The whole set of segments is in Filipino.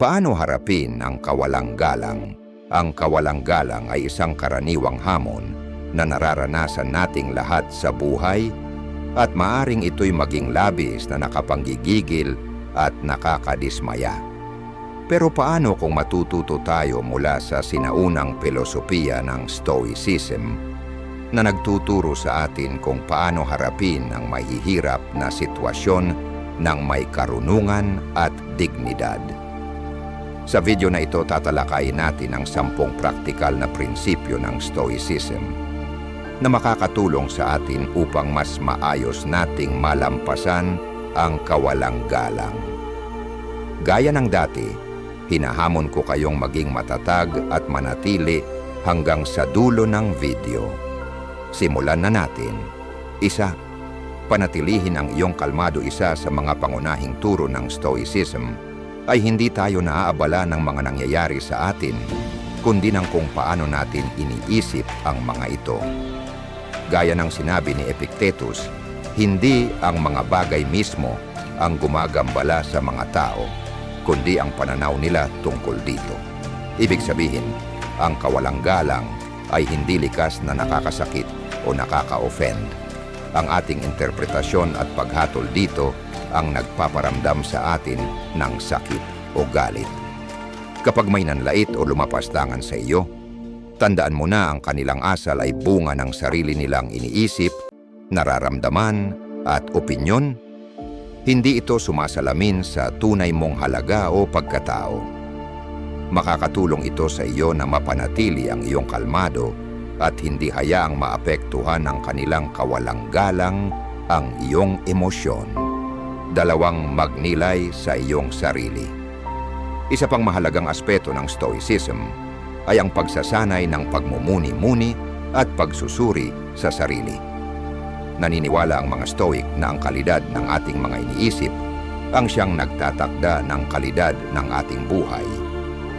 Paano harapin ang kawalang galang? Ang kawalang galang ay isang karaniwang hamon na nararanasan nating lahat sa buhay at maaring ito'y maging labis na nakapanggigigil at nakakadismaya. Pero paano kung matututo tayo mula sa sinaunang filosofiya ng Stoicism na nagtuturo sa atin kung paano harapin ang mahihirap na sitwasyon ng may karunungan at dignidad? Sa video na ito tatalakayin natin ang sampung praktikal na prinsipyo ng Stoicism na makakatulong sa atin upang mas maayos nating malampasan ang kawalang galang. Gaya ng dati, hinahamon ko kayong maging matatag at manatili hanggang sa dulo ng video. Simulan na natin. Isa, panatilihin ang iyong kalmado isa sa mga pangunahing turo ng Stoicism ay hindi tayo naaabala ng mga nangyayari sa atin, kundi ng kung paano natin iniisip ang mga ito. Gaya ng sinabi ni Epictetus, hindi ang mga bagay mismo ang gumagambala sa mga tao, kundi ang pananaw nila tungkol dito. Ibig sabihin, ang kawalang galang ay hindi likas na nakakasakit o nakaka-offend. Ang ating interpretasyon at paghatol dito ang nagpaparamdam sa atin ng sakit o galit. Kapag may nanlait o lumapastangan sa iyo, tandaan mo na ang kanilang asal ay bunga ng sarili nilang iniisip, nararamdaman at opinyon. Hindi ito sumasalamin sa tunay mong halaga o pagkatao. Makakatulong ito sa iyo na mapanatili ang iyong kalmado at hindi hayaang maapektuhan ng kanilang kawalang galang ang iyong emosyon. Dalawang magnilay sa iyong sarili. Isa pang mahalagang aspeto ng Stoicism ay ang pagsasanay ng pagmumuni-muni at pagsusuri sa sarili. Naniniwala ang mga Stoic na ang kalidad ng ating mga iniisip ang siyang nagtatakda ng kalidad ng ating buhay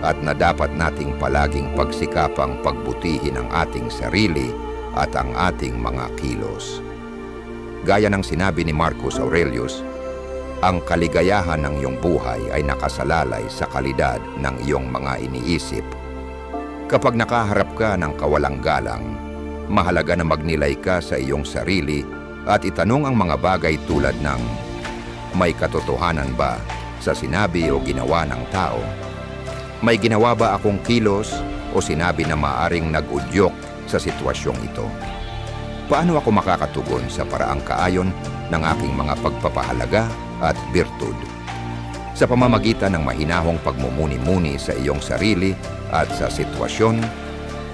at na dapat nating palaging pagsikapang pagbutihin ang ating sarili at ang ating mga kilos. Gaya ng sinabi ni Marcus Aurelius, ang kaligayahan ng iyong buhay ay nakasalalay sa kalidad ng iyong mga iniisip Kapag nakaharap ka ng kawalang galang, mahalaga na magnilay ka sa iyong sarili at itanong ang mga bagay tulad ng may katotohanan ba sa sinabi o ginawa ng tao? May ginawa ba akong kilos o sinabi na maaring nag-udyok sa sitwasyong ito? Paano ako makakatugon sa paraang kaayon ng aking mga pagpapahalaga at birtud? Sa pamamagitan ng mahinahong pagmumuni-muni sa iyong sarili at sa sitwasyon,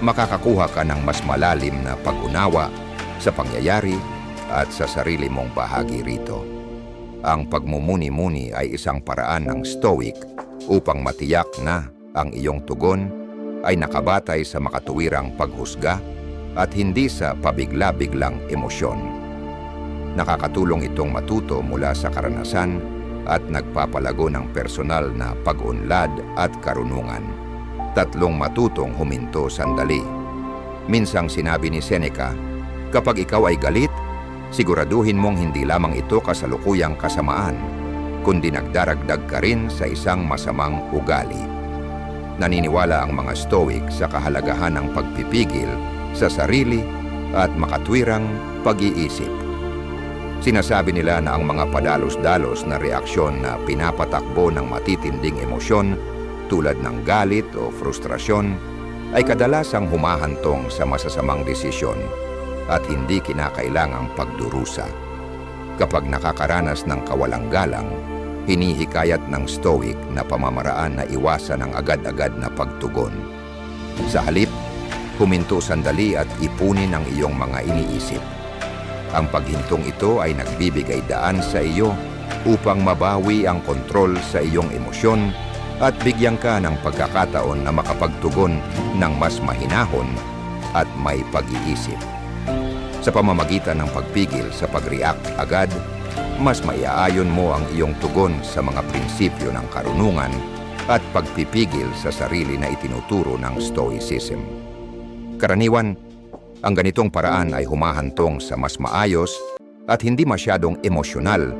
makakakuha ka ng mas malalim na pag-unawa sa pangyayari at sa sarili mong bahagi rito. Ang pagmumuni-muni ay isang paraan ng stoic upang matiyak na ang iyong tugon ay nakabatay sa makatuwirang paghusga at hindi sa pabigla-biglang emosyon. Nakakatulong itong matuto mula sa karanasan at nagpapalago ng personal na pag-unlad at karunungan. Tatlong matutong huminto sandali. Minsang sinabi ni Seneca, kapag ikaw ay galit, siguraduhin mong hindi lamang ito kasalukuyang kasamaan, kundi nagdaragdag ka rin sa isang masamang ugali. Naniniwala ang mga Stoic sa kahalagahan ng pagpipigil sa sarili at makatwirang pag-iisip. Sinasabi nila na ang mga padalos-dalos na reaksyon na pinapatakbo ng matitinding emosyon tulad ng galit o frustrasyon ay kadalasang humahantong sa masasamang desisyon at hindi kinakailangang pagdurusa. Kapag nakakaranas ng kawalang galang, hinihikayat ng stoic na pamamaraan na iwasan ang agad-agad na pagtugon. Sa halip, huminto sandali at ipunin ang iyong mga iniisip. Ang paghintong ito ay nagbibigay daan sa iyo upang mabawi ang kontrol sa iyong emosyon at bigyan ka ng pagkakataon na makapagtugon ng mas mahinahon at may pag-iisip. Sa pamamagitan ng pagpigil sa pag-react agad, mas maiaayon mo ang iyong tugon sa mga prinsipyo ng karunungan at pagpipigil sa sarili na itinuturo ng Stoicism. Karaniwan, ang ganitong paraan ay humahantong sa mas maayos at hindi masyadong emosyonal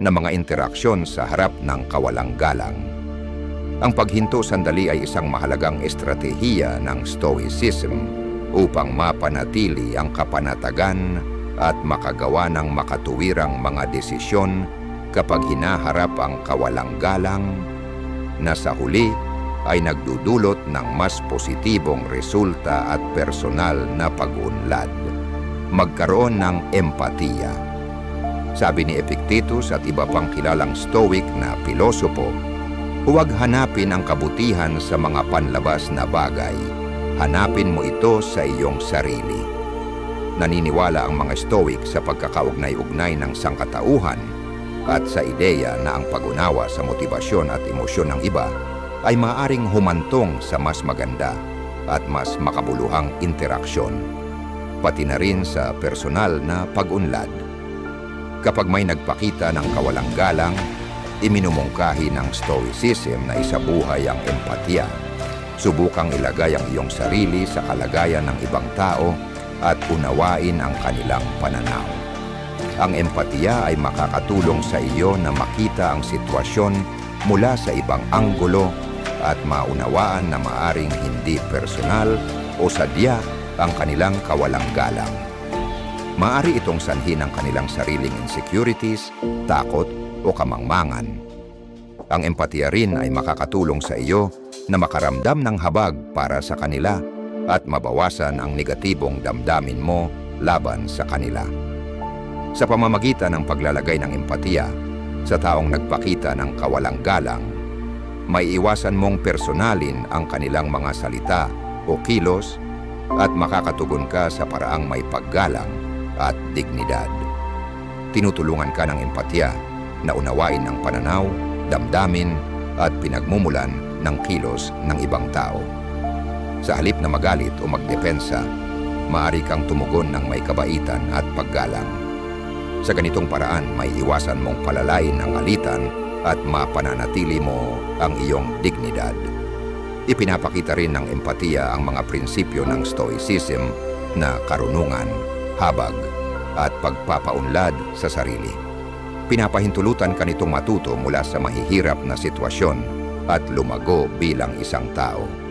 na mga interaksyon sa harap ng kawalang galang. Ang paghinto sandali ay isang mahalagang estratehiya ng Stoicism upang mapanatili ang kapanatagan at makagawa ng makatuwirang mga desisyon kapag hinaharap ang kawalang galang na sa huli ay nagdudulot ng mas positibong resulta at personal na pag-unlad. Magkaroon ng empatiya. Sabi ni Epictetus at iba pang kilalang stoic na pilosopo, huwag hanapin ang kabutihan sa mga panlabas na bagay. Hanapin mo ito sa iyong sarili. Naniniwala ang mga stoic sa pagkakaugnay-ugnay ng sangkatauhan at sa ideya na ang pag-unawa sa motibasyon at emosyon ng iba ay maaring humantong sa mas maganda at mas makabuluhang interaksyon, pati na rin sa personal na pag-unlad. Kapag may nagpakita ng kawalang galang, iminumungkahi ng Stoicism na isabuhay ang empatya. Subukang ilagay ang iyong sarili sa kalagayan ng ibang tao at unawain ang kanilang pananaw. Ang empatiya ay makakatulong sa iyo na makita ang sitwasyon mula sa ibang anggulo at maunawaan na maaring hindi personal o sadya ang kanilang kawalang galang. Maari itong sanhi ng kanilang sariling insecurities, takot o kamangmangan. Ang empatiya rin ay makakatulong sa iyo na makaramdam ng habag para sa kanila at mabawasan ang negatibong damdamin mo laban sa kanila. Sa pamamagitan ng paglalagay ng empatiya sa taong nagpakita ng kawalang galang, may iwasan mong personalin ang kanilang mga salita o kilos at makakatugon ka sa paraang may paggalang at dignidad. Tinutulungan ka ng empatya na unawain ang pananaw, damdamin at pinagmumulan ng kilos ng ibang tao. Sa halip na magalit o magdepensa, maaari kang tumugon ng may kabaitan at paggalang. Sa ganitong paraan, may iwasan mong palalain ang alitan at mapananatili mo ang iyong dignidad. Ipinapakita rin ng empatiya ang mga prinsipyo ng Stoicism na karunungan, habag, at pagpapaunlad sa sarili. Pinapahintulutan ka nitong matuto mula sa mahihirap na sitwasyon at lumago bilang isang tao.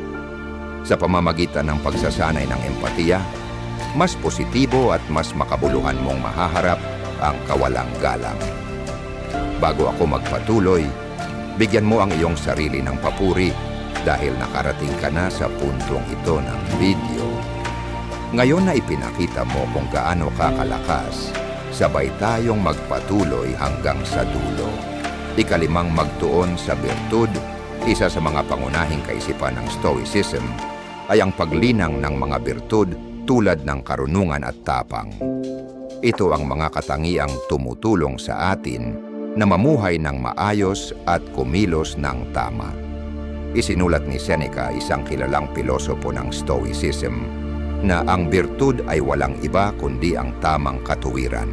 Sa pamamagitan ng pagsasanay ng empatiya, mas positibo at mas makabuluhan mong mahaharap ang kawalang galang. Bago ako magpatuloy, bigyan mo ang iyong sarili ng papuri dahil nakarating ka na sa puntong ito ng video. Ngayon na ipinakita mo kung gaano ka kalakas, sabay tayong magpatuloy hanggang sa dulo. Ikalimang magtuon sa birtud, isa sa mga pangunahing kaisipan ng Stoicism, ay ang paglinang ng mga birtud tulad ng karunungan at tapang. Ito ang mga katangiang tumutulong sa atin na mamuhay ng maayos at kumilos ng tama. Isinulat ni Seneca, isang kilalang pilosopo ng Stoicism, na ang birtud ay walang iba kundi ang tamang katuwiran.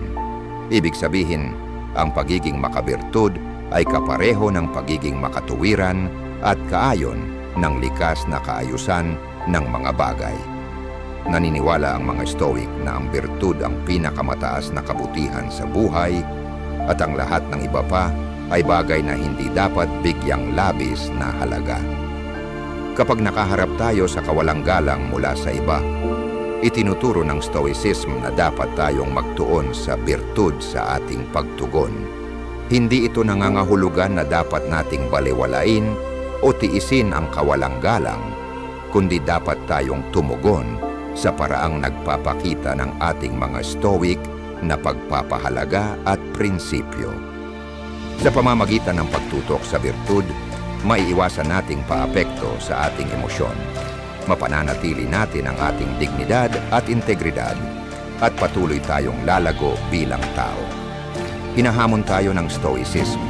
Ibig sabihin, ang pagiging makabirtud ay kapareho ng pagiging makatuwiran at kaayon ng likas na kaayusan ng mga bagay. Naniniwala ang mga Stoic na ang birtud ang pinakamataas na kabutihan sa buhay at ang lahat ng iba pa ay bagay na hindi dapat bigyang labis na halaga. Kapag nakaharap tayo sa kawalang galang mula sa iba, itinuturo ng Stoicism na dapat tayong magtuon sa birtud sa ating pagtugon. Hindi ito nangangahulugan na dapat nating baliwalain o tiisin ang kawalang galang, kundi dapat tayong tumugon sa paraang nagpapakita ng ating mga Stoic na pagpapahalaga at prinsipyo. Sa pamamagitan ng pagtutok sa virtud, maiiwasan nating paapekto sa ating emosyon. Mapananatili natin ang ating dignidad at integridad at patuloy tayong lalago bilang tao. Hinahamon tayo ng Stoicism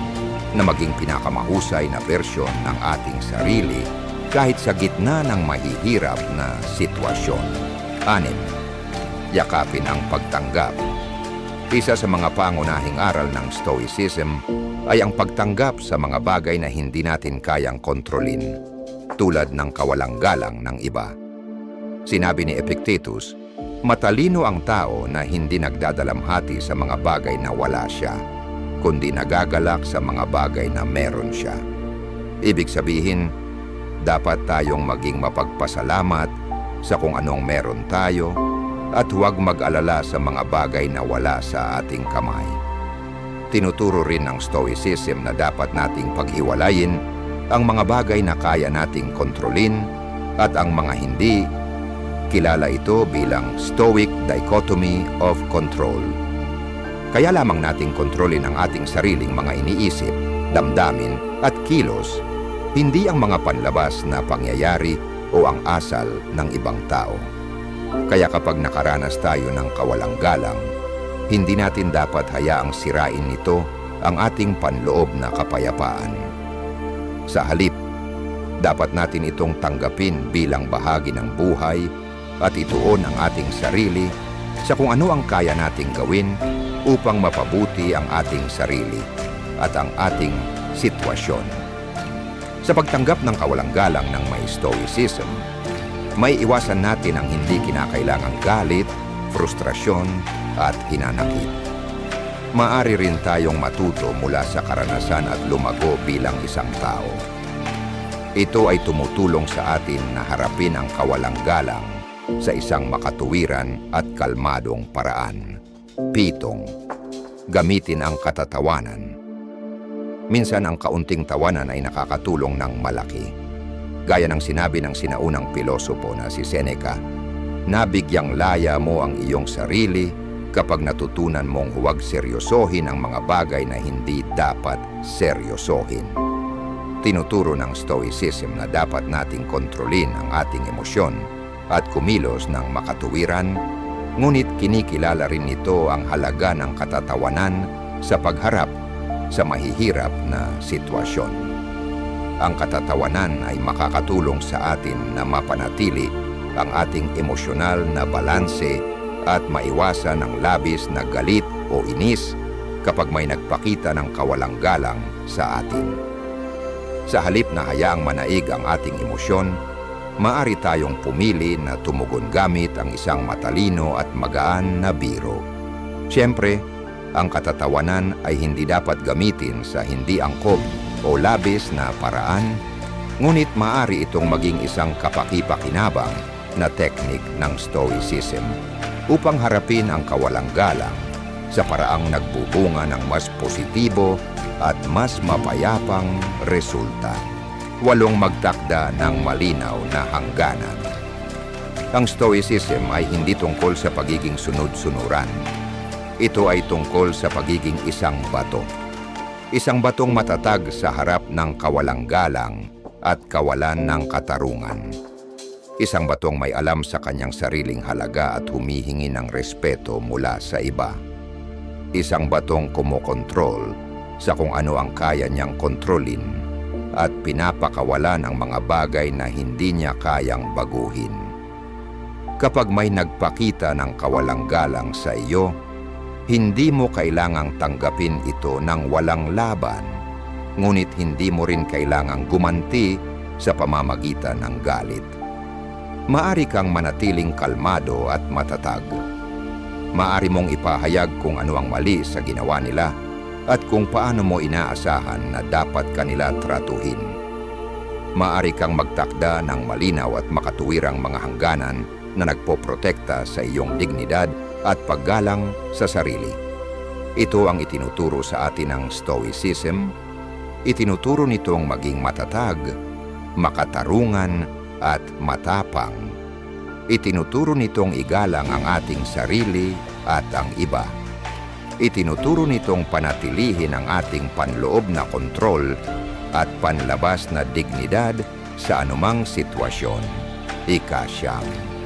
na maging pinakamahusay na bersyon ng ating sarili kahit sa gitna ng mahihirap na sitwasyon. Anim, yakapin ang pagtanggap isa sa mga pangunahing aral ng Stoicism ay ang pagtanggap sa mga bagay na hindi natin kayang kontrolin, tulad ng kawalang galang ng iba. Sinabi ni Epictetus, matalino ang tao na hindi nagdadalamhati sa mga bagay na wala siya, kundi nagagalak sa mga bagay na meron siya. Ibig sabihin, dapat tayong maging mapagpasalamat sa kung anong meron tayo at huwag mag-alala sa mga bagay na wala sa ating kamay. Tinuturo rin ng Stoicism na dapat nating paghiwalayin ang mga bagay na kaya nating kontrolin at ang mga hindi. Kilala ito bilang Stoic Dichotomy of Control. Kaya lamang nating kontrolin ang ating sariling mga iniisip, damdamin at kilos, hindi ang mga panlabas na pangyayari o ang asal ng ibang tao. Kaya kapag nakaranas tayo ng kawalang galang, hindi natin dapat hayaang sirain nito ang ating panloob na kapayapaan. Sa halip, dapat natin itong tanggapin bilang bahagi ng buhay at ituon ang ating sarili sa kung ano ang kaya nating gawin upang mapabuti ang ating sarili at ang ating sitwasyon. Sa pagtanggap ng kawalang galang ng may stoicism, may iwasan natin ang hindi kinakailangang galit, frustrasyon at hinanakit. Maari rin tayong matuto mula sa karanasan at lumago bilang isang tao. Ito ay tumutulong sa atin na harapin ang kawalang galang sa isang makatuwiran at kalmadong paraan. Pitong, gamitin ang katatawanan. Minsan ang kaunting tawanan ay nakakatulong ng malaki. Gaya ng sinabi ng sinaunang pilosopo na si Seneca, nabigyang laya mo ang iyong sarili kapag natutunan mong huwag seryosohin ang mga bagay na hindi dapat seryosohin. Tinuturo ng Stoicism na dapat nating kontrolin ang ating emosyon at kumilos ng makatuwiran, ngunit kinikilala rin nito ang halaga ng katatawanan sa pagharap sa mahihirap na sitwasyon. Ang katatawanan ay makakatulong sa atin na mapanatili ang ating emosyonal na balanse at maiwasan ang labis na galit o inis kapag may nagpakita ng kawalang galang sa atin. Sa halip na hayaang manaig ang ating emosyon, maari tayong pumili na tumugon gamit ang isang matalino at magaan na biro. Siyempre, ang katatawanan ay hindi dapat gamitin sa hindi angkop o labis na paraan, ngunit maaari itong maging isang kapaki-pakinabang na teknik ng Stoicism upang harapin ang kawalang galang sa paraang nagbubunga ng mas positibo at mas mapayapang resulta. Walong magtakda ng malinaw na hangganan. Ang Stoicism ay hindi tungkol sa pagiging sunod-sunuran. Ito ay tungkol sa pagiging isang bato. Isang batong matatag sa harap ng kawalang galang at kawalan ng katarungan. Isang batong may alam sa kanyang sariling halaga at humihingi ng respeto mula sa iba. Isang batong kumokontrol sa kung ano ang kaya niyang kontrolin at pinapakawalan ang mga bagay na hindi niya kayang baguhin. Kapag may nagpakita ng kawalang galang sa iyo, hindi mo kailangang tanggapin ito ng walang laban, ngunit hindi mo rin kailangang gumanti sa pamamagitan ng galit maari kang manatiling kalmado at matatag. Maari mong ipahayag kung ano ang mali sa ginawa nila at kung paano mo inaasahan na dapat kanila tratuhin. Maari kang magtakda ng malinaw at makatuwirang mga hangganan na nagpoprotekta sa iyong dignidad at paggalang sa sarili. Ito ang itinuturo sa atin ng Stoicism. Itinuturo nitong maging matatag, makatarungan, at matapang. Itinuturo nitong igalang ang ating sarili at ang iba. Itinuturo nitong panatilihin ang ating panloob na kontrol at panlabas na dignidad sa anumang sitwasyon. Ika siyam.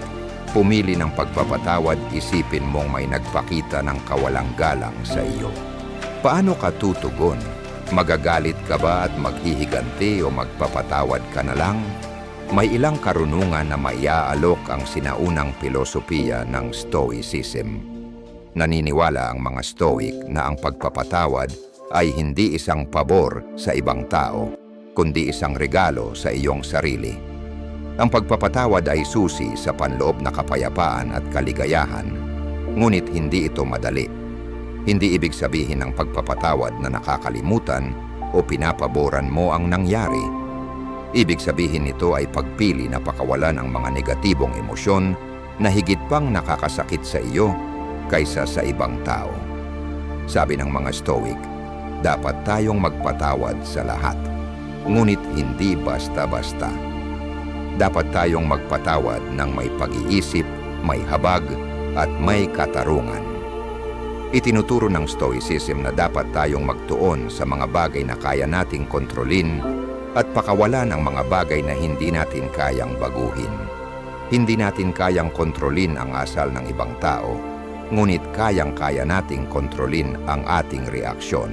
Pumili ng pagpapatawad, isipin mong may nagpakita ng kawalang galang sa iyo. Paano ka tutugon? Magagalit ka ba at maghihiganti o magpapatawad ka na lang? May ilang karunungan na maiaalok ang sinaunang filosofiya ng Stoicism. Naniniwala ang mga Stoic na ang pagpapatawad ay hindi isang pabor sa ibang tao, kundi isang regalo sa iyong sarili. Ang pagpapatawad ay susi sa panloob na kapayapaan at kaligayahan, ngunit hindi ito madali. Hindi ibig sabihin ng pagpapatawad na nakakalimutan o pinapaboran mo ang nangyari Ibig sabihin nito ay pagpili na pakawalan ang mga negatibong emosyon na higit pang nakakasakit sa iyo kaysa sa ibang tao. Sabi ng mga Stoic, dapat tayong magpatawad sa lahat, ngunit hindi basta-basta. Dapat tayong magpatawad ng may pag-iisip, may habag, at may katarungan. Itinuturo ng Stoicism na dapat tayong magtuon sa mga bagay na kaya nating kontrolin at pakawalan ang mga bagay na hindi natin kayang baguhin. Hindi natin kayang kontrolin ang asal ng ibang tao, ngunit kayang-kaya nating kontrolin ang ating reaksyon.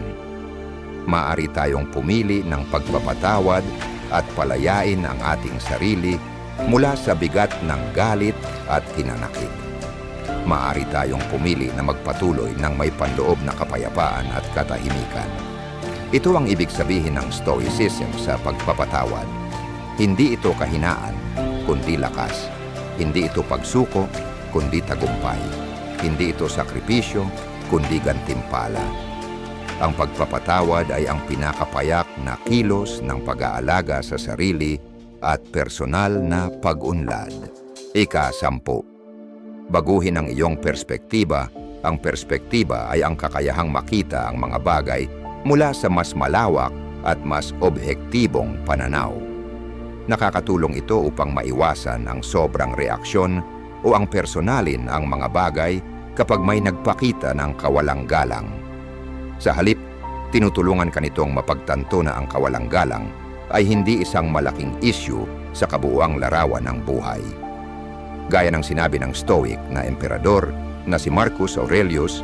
Maari tayong pumili ng pagpapatawad at palayain ang ating sarili mula sa bigat ng galit at hinanakit. Maari tayong pumili na magpatuloy ng may panloob na kapayapaan at katahimikan. Ito ang ibig sabihin ng Stoicism sa pagpapatawad. Hindi ito kahinaan, kundi lakas. Hindi ito pagsuko, kundi tagumpay. Hindi ito sakripisyo, kundi gantimpala. Ang pagpapatawad ay ang pinakapayak na kilos ng pag-aalaga sa sarili at personal na pag-unlad. Ika-sampu. Baguhin ang iyong perspektiba. Ang perspektiba ay ang kakayahang makita ang mga bagay mula sa mas malawak at mas objektibong pananaw. Nakakatulong ito upang maiwasan ang sobrang reaksyon o ang personalin ang mga bagay kapag may nagpakita ng kawalang galang. Sa halip, tinutulungan ka nitong mapagtanto na ang kawalang galang ay hindi isang malaking issue sa kabuuang larawan ng buhay. Gaya ng sinabi ng Stoic na emperador na si Marcus Aurelius,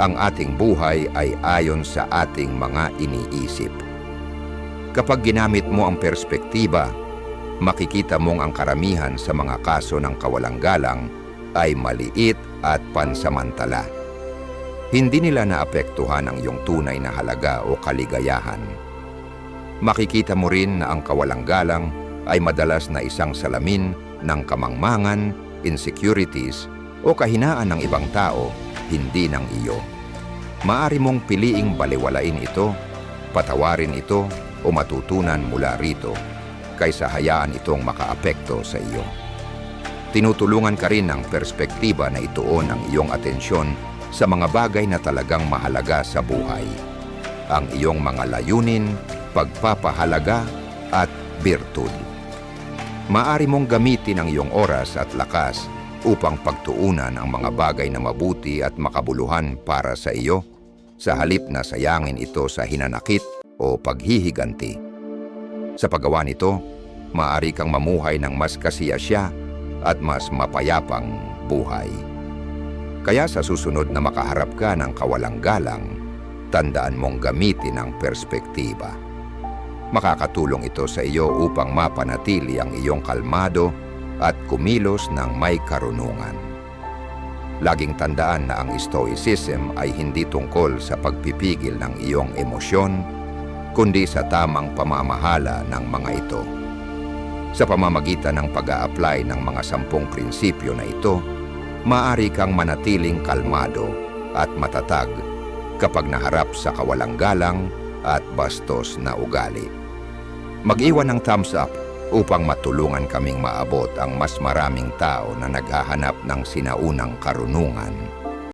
ang ating buhay ay ayon sa ating mga iniisip. Kapag ginamit mo ang perspektiba, makikita mong ang karamihan sa mga kaso ng kawalang galang ay maliit at pansamantala. Hindi nila naapektuhan ang iyong tunay na halaga o kaligayahan. Makikita mo rin na ang kawalang galang ay madalas na isang salamin ng kamangmangan, insecurities o kahinaan ng ibang tao, hindi ng iyo. Maari mong piliing baliwalain ito, patawarin ito o matutunan mula rito kaysa hayaan itong makaapekto sa iyo. Tinutulungan ka rin ng perspektiba na ituon ang iyong atensyon sa mga bagay na talagang mahalaga sa buhay. Ang iyong mga layunin, pagpapahalaga at birtud. Maari mong gamitin ang iyong oras at lakas upang pagtuunan ang mga bagay na mabuti at makabuluhan para sa iyo, sa halip na sayangin ito sa hinanakit o paghihiganti. Sa paggawa nito, maari kang mamuhay ng mas kasiyasya at mas mapayapang buhay. Kaya sa susunod na makaharap ka ng kawalang galang, tandaan mong gamitin ang perspektiba. Makakatulong ito sa iyo upang mapanatili ang iyong kalmado at kumilos ng may karunungan. Laging tandaan na ang Stoicism ay hindi tungkol sa pagpipigil ng iyong emosyon, kundi sa tamang pamamahala ng mga ito. Sa pamamagitan ng pag-a-apply ng mga sampung prinsipyo na ito, maaari kang manatiling kalmado at matatag kapag naharap sa kawalang galang at bastos na ugali. Mag-iwan ng thumbs up upang matulungan kaming maabot ang mas maraming tao na naghahanap ng sinaunang karunungan